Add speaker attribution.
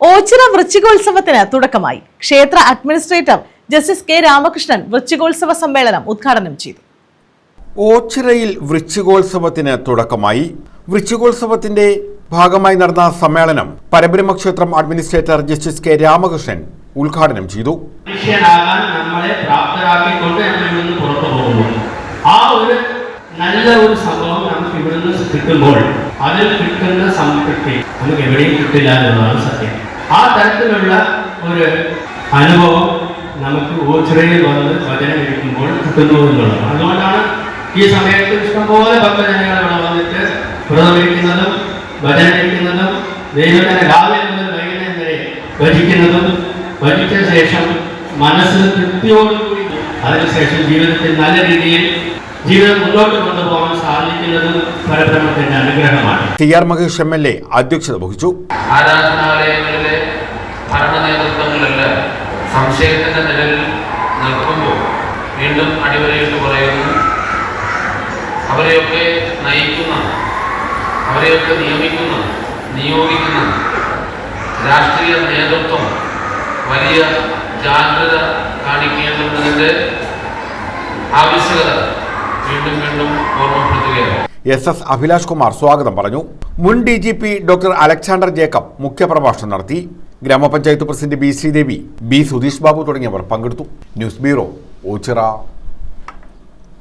Speaker 1: ഓച്ചിറ വൃശ്ചികോത്സവത്തിന് തുടക്കമായി. ക്ഷേത്ര അഡ്മിനിസ്ട്രേറ്റർ ജസ്റ്റിസ് കെ രാമകൃഷ്ണൻ വൃശ്ചികോത്സവ സമ്മേളനം ഉദ്ഘാടനം ചെയ്തു.
Speaker 2: ഓച്ചിറയിൽ വൃശ്ചികോത്സവത്തിന് തുടക്കമായി. വൃശ്ചികോത്സവത്തിന്റെ ഭാഗമായി നടന്ന സമ്മേളനം പരബ്രഹ്മക്ഷേത്രം അഡ്മിനിസ്ട്രേറ്റർ ജസ്റ്റിസ് കെ രാമകൃഷ്ണൻ ഉദ്ഘാടനം ചെയ്തു.
Speaker 3: ആ ഒരു നല്ല ഒരു സംഭവം നമുക്ക് ഇവിടുന്ന് കിട്ടുമ്പോൾ അതിൽ കിട്ടുന്ന സംതൃപ്തി നമുക്ക് എവിടെയും കിട്ടില്ല എന്നുള്ളതാണ് സത്യം. ആ തരത്തിലുള്ള ഒരു അനുഭവം നമുക്ക് ഓച്ചിറയിൽ വന്ന് വചനം ഇരിക്കുമ്പോൾ കിട്ടുന്നു എന്നുള്ളതാണ്. അതുകൊണ്ടാണ് ഈ സമയത്ത് ഇഷ്ടംപോലെ ഭക്തജനങ്ങൾ ഇവിടെ വന്നിട്ട് വ്രതമിരിക്കുന്നതും ഭജനമിരിക്കുന്നതും ദൈവത്തിനെ രാവിലെ മുതൽ വൈകുന്നേരം വരെ ഭജിക്കുന്നതും ഭജിച്ച ശേഷം മനസ്സിന് തൃപ്തിയോടുകൂടി അതിനുശേഷം ജീവിതത്തിൽ നല്ല രീതിയിൽ ജീവിതം മുന്നോട്ട് സാധിക്കുന്നതും പരബ്രഹ്മത്തിന്റെ അനുഗ്രഹമാണ്.
Speaker 2: T R Mahesh M L A അധ്യക്ഷത വഹിച്ചു.
Speaker 4: ആരാധനാലയങ്ങളിലെ ഭരണ നേതൃത്വങ്ങളെല്ലാം സംശയത്തിന്റെ നിഴലിൽ നിൽക്കുമ്പോൾ വീണ്ടും അടിവരയിട്ട് പറയുന്നു അവരെയൊക്കെ നയിക്കുന്ന അവരെയൊക്കെ നിയമിക്കുന്ന നിയോഗിക്കുന്ന രാഷ്ട്രീയ നേതൃത്വം വലിയ ജാഗ്രത കാണിക്കേണ്ടതിന്റെ ആവശ്യകത
Speaker 2: എസ് എസ് അഭിലാഷ് കുമാർ സ്വാഗതം പറഞ്ഞു. മുൻ D G P doctor Alexander Jacob മുഖ്യപ്രഭാഷണം നടത്തി. ഗ്രാമപഞ്ചായത്ത് president B Sreedevi B Sudheesh Babu തുടങ്ങിയവർ പങ്കെടുത്തു. News bureau Ochira.